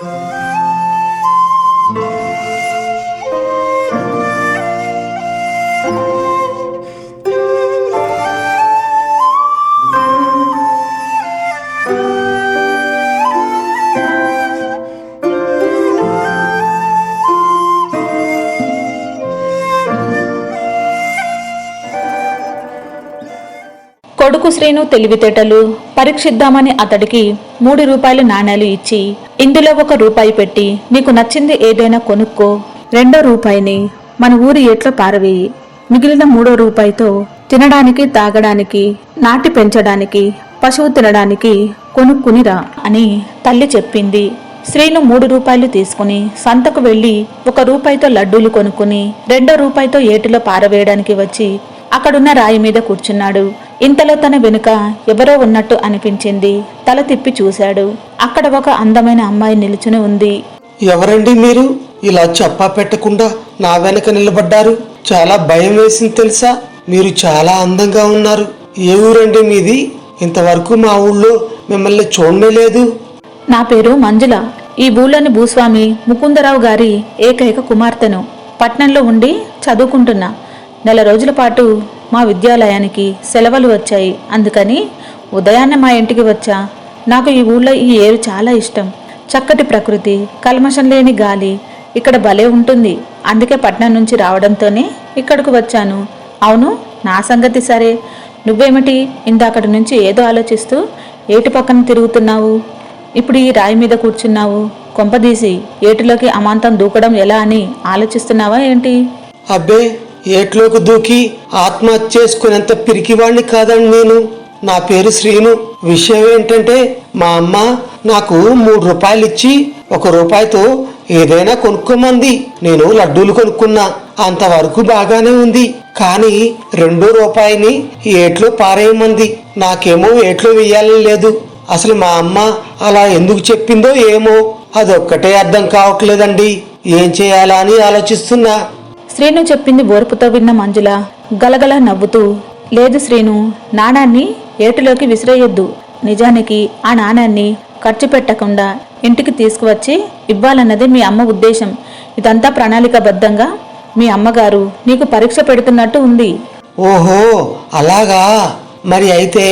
కొడుకు శ్రీను తెలివితేటలు. పరీక్షిద్దామని అతడికి మూడు రూపాయలు నాణేలు ఇచ్చి ఇందులో ఒక రూపాయి పెట్టి నీకు నచ్చింది ఏదైనా కొనుక్కో. రెండో రూపాయిని మన ఊరి ఎట్లో పారవేయి. మిగిలిన మూడో రూపాయితో తినడానికి తాగడానికి నాటి పెంచడానికి పశువు తినడానికి కొనుక్కునిరా అని తల్లి చెప్పింది. శ్రీను మూడు రూపాయలు తీసుకుని సంతకు వెళ్ళి ఒక రూపాయితో లడ్డూలు కొనుక్కుని రెండో రూపాయితో ఏటిలో పారవేయడానికి వచ్చి అక్కడున్న రాయి మీద కూర్చున్నాడు. ఇంతలో తన వెనుక ఎవరో ఉన్నట్టు అనిపించింది. తల తిప్పి చూశాడు. అక్కడ ఒక అందమైన అమ్మాయి నిలుచుని ఉంది. ఎవరండి మీరు? ఇలా చెప్పా పెట్టకుండా నా వెనక నిలబడ్డారు. చాలా భయం వేసింది తెలుసా? మీరు చాలా అందంగా ఉన్నారు. ఏ ఊరండి మీది? ఇంతవరకు మా ఊళ్ళో మిమ్మల్ని చూడనే లేదు. నా పేరు మంజుల. ఈ ఊళ్ళోని భూస్వామి ముకుందరావు గారి ఏకైక కుమార్తెను. పట్నంలో ఉండి చదువుకుంటున్నా. నెల రోజుల పాటు మా విద్యాలయానికి సెలవులు వచ్చాయి. అందుకని ఉదయాన్నే మా ఇంటికి వచ్చా. నాకు ఈ ఊళ్ళో ఈ ఏరు చాలా ఇష్టం. చక్కటి ప్రకృతి కల్మషం లేని గాలి ఇక్కడ భలే ఉంటుంది. అందుకే పట్నం నుంచి రావడంతోనే ఇక్కడికి వచ్చాను. అవును నా సంగతి సరే. నువ్వేమిటి ఇందాకటి నుంచి ఏదో ఆలోచిస్తూ ఏటి పక్కన తిరుగుతున్నావు? ఇప్పుడు ఈ రాయి మీద కూర్చున్నావు. కొంపదీసి ఏటిలోకి అమాంతం దూకడం ఎలా అని ఆలోచిస్తున్నావా ఏంటి? అబ్బే ఏట్లోకి దూకి ఆత్మహత్య చేసుకునేంత పిరికివాణ్ణి కాదండి నేను. నా పేరు శ్రీను. విషయం ఏంటంటే మా అమ్మ నాకు మూడు రూపాయలు ఇచ్చి ఒక రూపాయితో ఏదైనా కొనుక్కోమంది. నేను లడ్డూలు కొనుక్కున్నా. అంతవరకు బాగానే ఉంది. కానీ రెండో రూపాయిని ఏట్లో పారేయమంది. నాకేమో ఏట్లో వెయ్యాలని లేదు. అసలు మా అమ్మ అలా ఎందుకు చెప్పిందో ఏమో. అదొక్కటే అర్థం కావట్లేదండి. ఏం చేయాలా అని ఆలోచిస్తున్నా. శ్రీను చెప్పింది ఓర్పుతో విన్న మంజుల గలగల నవ్వుతూ లేదు శ్రీను నాణాన్ని ఏటులోకి విసిరేయొద్దు. నిజానికి ఆ నాణాన్ని ఖర్చు పెట్టకుండా ఇంటికి తీసుకువచ్చి ఇవ్వాలన్నది మీ అమ్మ ఉద్దేశం. ఇదంతా ప్రణాళికబద్ధంగా మీ అమ్మగారు నీకు పరీక్ష పెడుతున్నట్టు ఉంది. ఓహో అలాగా? మరి అయితే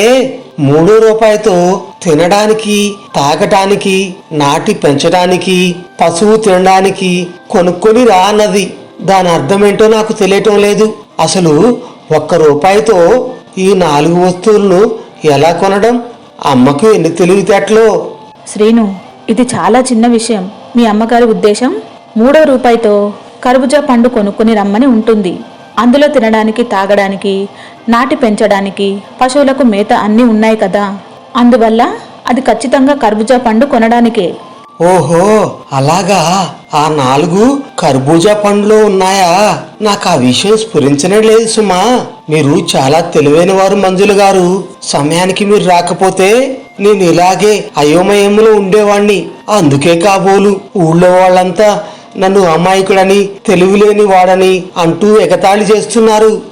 మూడు రూపాయితో తినడానికి తాగటానికి నాటి పెంచడానికి పశువు తినడానికి కొనుక్కొని రా అన్నది. దాని అర్థం ఏంటో నాకు తెలియటం లేదు. అసలు ఒక్క రూపాయితో ఈ నాలుగు వస్తువులను ఎలా కొనడం? అమ్మకు ఎన్ని తెలివితేటలో? శ్రీను ఇది చాలా చిన్న విషయం. మీ అమ్మగారి ఉద్దేశం? మూడో రూపాయితో కర్బుజా పండు కొనుక్కుని రమ్మని ఉంటుంది. అందులో తినడానికి తాగడానికి నాటి పెంచడానికి పశువులకు మేత అన్నీ ఉన్నాయి కదా. అందువల్ల అది ఖచ్చితంగా కర్బుజా పండు కొనడానికే. ఓహో అలాగా? ఆ నాలుగు కర్బూజా పండ్లు ఉన్నాయా? నాకు ఆ విషయం స్ఫురించనే లేదు సుమా. మీరు చాలా తెలివైన వారు మంజులు గారు. సమయానికి మీరు రాకపోతే నేను ఇలాగే అయోమయంలో ఉండేవాణ్ణి. అందుకే కాబోలు ఊళ్ళో వాళ్ళంతా నన్ను అమాయకుడని తెలివిలేని వాడని అంటూ ఎగతాళి చేస్తున్నారు.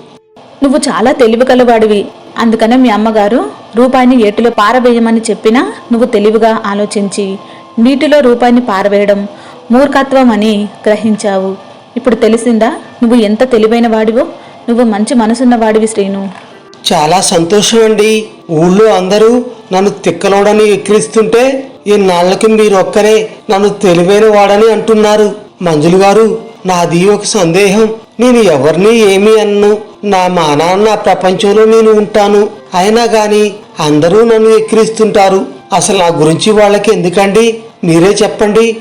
నువ్వు చాలా తెలివి కలవాడివి. అందుకనే మీ అమ్మగారు రూపాయిని ఏటిలో పారవేయమని చెప్పినా నువ్వు తెలివిగా ఆలోచించి నీటిలో రూపాయిని పారవేయడం మూర్ఖత్వం అని గ్రహించావు. ఇప్పుడు తెలిసిందా? నువ్వు ఎంత తెలివైన వాడివో? నువ్వు మంచి మనసున్న వాడివి శ్రీను. చాలా సంతోషం అండి ఊళ్ళో అందరూ నన్ను తిక్కలోడని ఎక్కిరిస్తుంటే ఇన్నాళ్ళకి మీరు ఒక్కరే నన్ను తెలివైన వాడని అంటున్నారు. మంజులు గారు నాది ఒక సందేహం. నేను ఎవరిని ఏమి అన్ను. నా మానాన్న నా ప్రపంచంలో నేను ఉంటాను. అయినా గాని అందరూ నన్ను ఎక్కిరిస్తుంటారు. అసలు నా గురించి వాళ్ళకి ఎందుకండి మీరే చెప్పండి.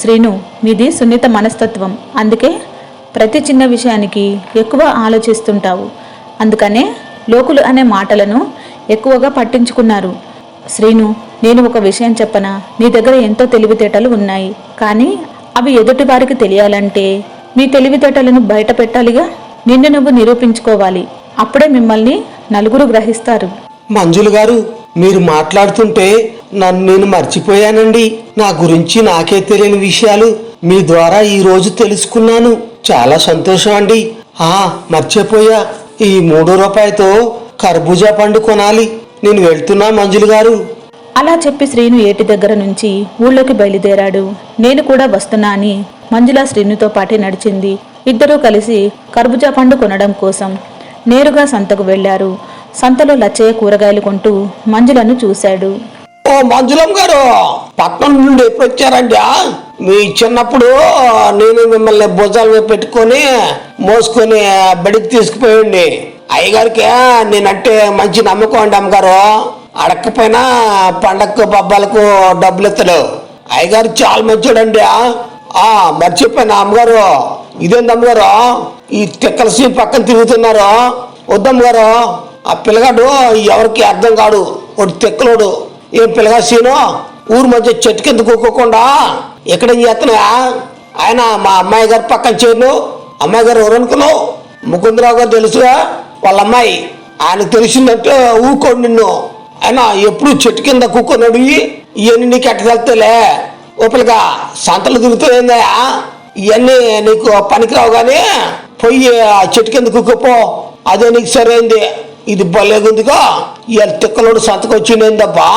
శ్రీను మీది సున్నిత మనస్తత్వం. అందుకే ప్రతి చిన్న విషయానికి ఎక్కువ ఆలోచిస్తుంటావు. అందుకనే లోకులు అనే మాటలను ఎక్కువగా పట్టించుకున్నారు. శ్రీను నేను ఒక విషయం చెప్పనా? నీ దగ్గర ఎంతో తెలివితేటలు ఉన్నాయి. కానీ అవి ఎదుటి వారికి తెలియాలంటే మీ తెలివితేటలను బయట పెట్టాలిగా నిన్ను నువ్వు నిరూపించుకోవాలి. అప్పుడే మిమ్మల్ని నలుగురు గ్రహిస్తారు. మంజులు గారు మీరు మాట్లాడుతుంటే నన్ను నేను మర్చిపోయానండి. నా గురించి నాకే తెలియని విషయాలు మీ ద్వారా ఈ రోజు తెలుసుకున్నాను. చాలా సంతోషం అండి. ఆ మర్చిపోయా. ఈ మూడు రూపాయలతో కర్బూజా పండు కొనాలి. నేను వెళ్తున్నా మంజులు గారు. అలా చెప్పి శ్రీను ఏటి దగ్గర నుంచి ఊళ్ళోకి బయలుదేరాడు. నేను కూడా వస్తున్నా అని మంజుల శ్రీనుతో పాటే నడిచింది. ఇద్దరూ కలిసి కర్బూజా పండు కొనడం కోసం నేరుగా సంతకు వెళ్ళారు సంతలో లచ్చయ్య కూరగాయలు కొంటూ మంజులను చూశాడు. ఓ మంజులం గారు పట్నం నుండి ఎప్పుడు వచ్చారండి? మీ చిన్నప్పుడు నేను మిమ్మల్ని భుజాల మీద పెట్టుకొని మోసుకొని బడికి తీసుకుపోయండి. అయ్యగారికి నేనంటే మంచి నమ్మకం అండి అమ్మగారు. అడగకపోయినా పండగకు పబ్బాలకు డబ్బులు ఇస్తాడు అయ్యగారు చాలా మంచోడండి. ఆ మర్చిపోయినా అమ్మగారు. ఇదేంది అమ్మగారు? ఈ తిక్కల సీన్ పక్కన తిరుగుతున్నారు. వద్దమ్మగారు. ఆ పిల్లగాడు ఎవరికి అర్థం కాడు. వాడు తిక్కలోడు. ఏ పిల్లగా సీను? ఊరు మధ్య చెట్టు కింద కూకోకుండా ఎక్కడ చేస్తున్నా ఆయన మా అమ్మాయి గారు పక్కన చేరు అమ్మాయి గారు ఎవరు అనుకున్నావు? ముకుందరావు గారు తెలుసుగా? వాళ్ళ అమ్మాయి. ఆయన తెలిసిందంటే ఊకోడు నిన్ను. ఆయన ఎప్పుడు చెట్టు కింద కూకున్నాడు ఇవన్నీ నీకు ఎట్ట తెలుస్తలే సంతలు తిరుగుతుందా ఇవన్నీ నీకు పనికిరావు కానీ పోయి ఆ చెట్టు కింద కుక్కపో అదే నీకు సరైంది. ఇది భలేగుందిగా. ఇవాళ తిక్కలోడు సంతకు వచ్చిందేందబ్బా?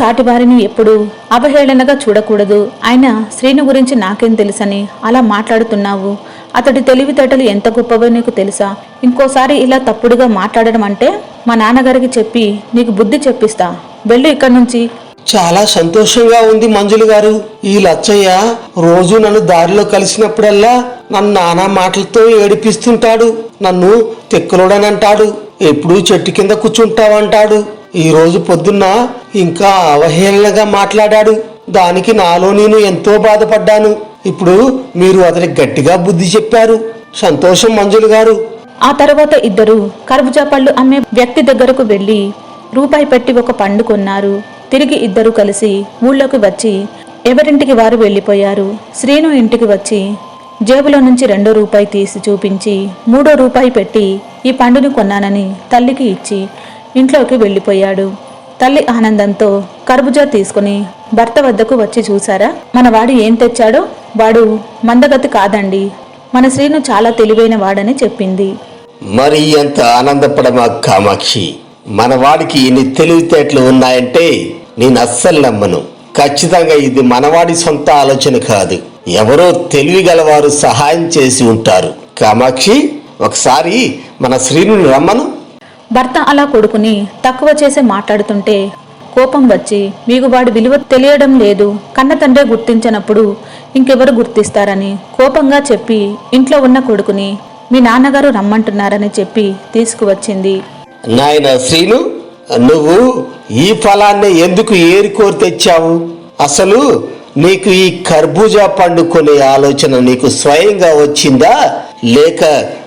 సాటివారిని ఎప్పుడు అవహేళనగా చూడకూడదు. ఆయన శ్రీను గురించి నాకేం తెలుసని అలా మాట్లాడుతున్నావు. అతడి తెలివితేటలు ఎంత గొప్పవో నీకు తెలుసా? ఇంకోసారి ఇలా తప్పుడుగా మాట్లాడడం అంటే మా నాన్నగారికి చెప్పి నీకు బుద్ధి చెప్పిస్తా. వెళ్ళు ఇక్కడి నుంచి. చాలా సంతోషంగా ఉంది మంజులు గారు. ఈ లచ్చయ్య రోజు నన్ను దారిలో కలిసినప్పుడల్లా నన్ను నానా మాటలతో ఏడిపిస్తుంటాడు. నన్ను తెక్కులోడనంటాడు. ఎప్పుడూ చెట్టు కింద కూర్చుంటావంటాడు. ఈరోజు పొద్దున్న ఇంకా అవహేళనగా మాట్లాడాడు. దానికి నాలో నేను ఎంతో బాధపడ్డాను. ఇప్పుడు మీరు అతనికి గట్టిగా బుద్ధి చెప్పారు. సంతోషం మంజులు గారు. ఆ తర్వాత ఇద్దరు కర్బుజా పళ్ళు అమ్మే వ్యక్తి దగ్గరకు వెళ్ళి రూపాయి పెట్టి ఒక పండు కొన్నారు. తిరిగి ఇద్దరు కలిసి ఊళ్ళోకి వచ్చి ఎవరింటికి వారు వెళ్ళిపోయారు. శ్రీను ఇంటికి వచ్చి జేబులో నుంచి రెండో రూపాయి తీసి చూపించి మూడో రూపాయి పెట్టి ఈ పండుని కొన్నానని తల్లికి ఇచ్చి ఇంట్లోకి వెళ్ళిపోయాడు. తల్లి ఆనందంతో కర్బుజా తీసుకుని భర్త వద్దకు వచ్చి చూశారా? మన వాడు ఏం తెచ్చాడో? వాడు మందగతి కాదండి. మన శ్రీను చాలా తెలివైన వాడని చెప్పింది. మరి ఎంత ఆనందపడమా కామాక్షి? మన వాడికి ఇన్ని తెలివితేటలు ఉన్నాయంటే నేను అస్సలు నమ్మను. ఖచ్చితంగా ఇది మనవాడి సొంత ఆలోచన కాదు. ఎవరో తెలివి గలవారు సహాయం చేసి ఉంటారు. కామాక్షి ఒకసారి మన శ్రీనుని రమ్మను. భర్త అలా కొడుకుని తక్కువ చేసి మాట్లాడుతుంటే కోపం వచ్చి మీకు వాడి విలువ తెలియడం లేదు. కన్న తండ్రే గుర్తించనప్పుడు ఇంకెవరు గుర్తిస్తారని కోపంగా చెప్పి ఇంట్లో ఉన్న కొడుకుని మీ నాన్నగారు రమ్మంటున్నారని చెప్పి తీసుకువచ్చింది. నాయన శ్రీను నువ్వు ఈ ఫలాన్ని ఎందుకు ఏరుకోరి తెచ్చావు? అసలు నీకు ఈ కర్బూజా పండు కొనే ఆలోచన నీకు స్వయంగా వచ్చిందా? లేక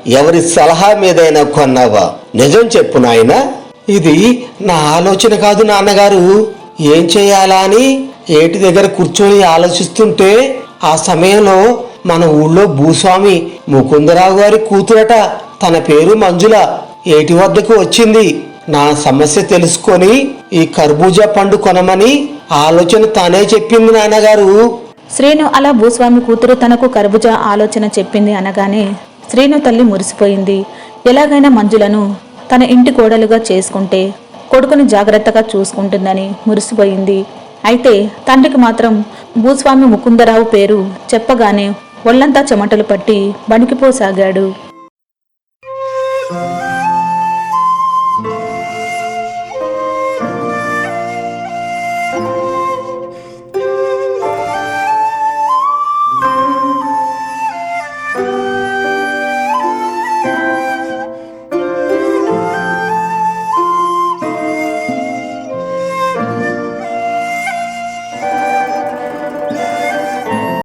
ఎవరి సలహా మీదైనా కొన్నావా? నిజం చెప్పు నాయనా. ఇది నా ఆలోచన కాదు నాన్నగారు. ఏం చేయాలా అని ఏటి దగ్గర కూర్చొని ఆలోచిస్తుంటే ఆ సమయంలో మన ఊళ్ళో భూస్వామి ముకుందరావు గారి కూతురట తన పేరు మంజుల ఏటి వద్దకు వచ్చింది. నా సమస్య తెలుసుకొని ఈ కర్బూజా పండు కొనమని ఆలోచన తానే చెప్పింది నాన్నగారు. శ్రీను అలా భూస్వామి కూతురు తనకు కర్బూజా ఆలోచన చెప్పింది అనగానే శ్రీను తల్లి మురిసిపోయింది. ఎలాగైనా మంజులను తన ఇంటి కోడలుగా చేసుకుంటే కొడుకుని జాగ్రత్తగా చూసుకుంటుందని మురిసిపోయింది. అయితే తండ్రికి మాత్రం భూస్వామి ముకుందరావు పేరు చెప్పగానే ఒళ్ళంతా చెమటలు పట్టి వణికిపోసాగాడు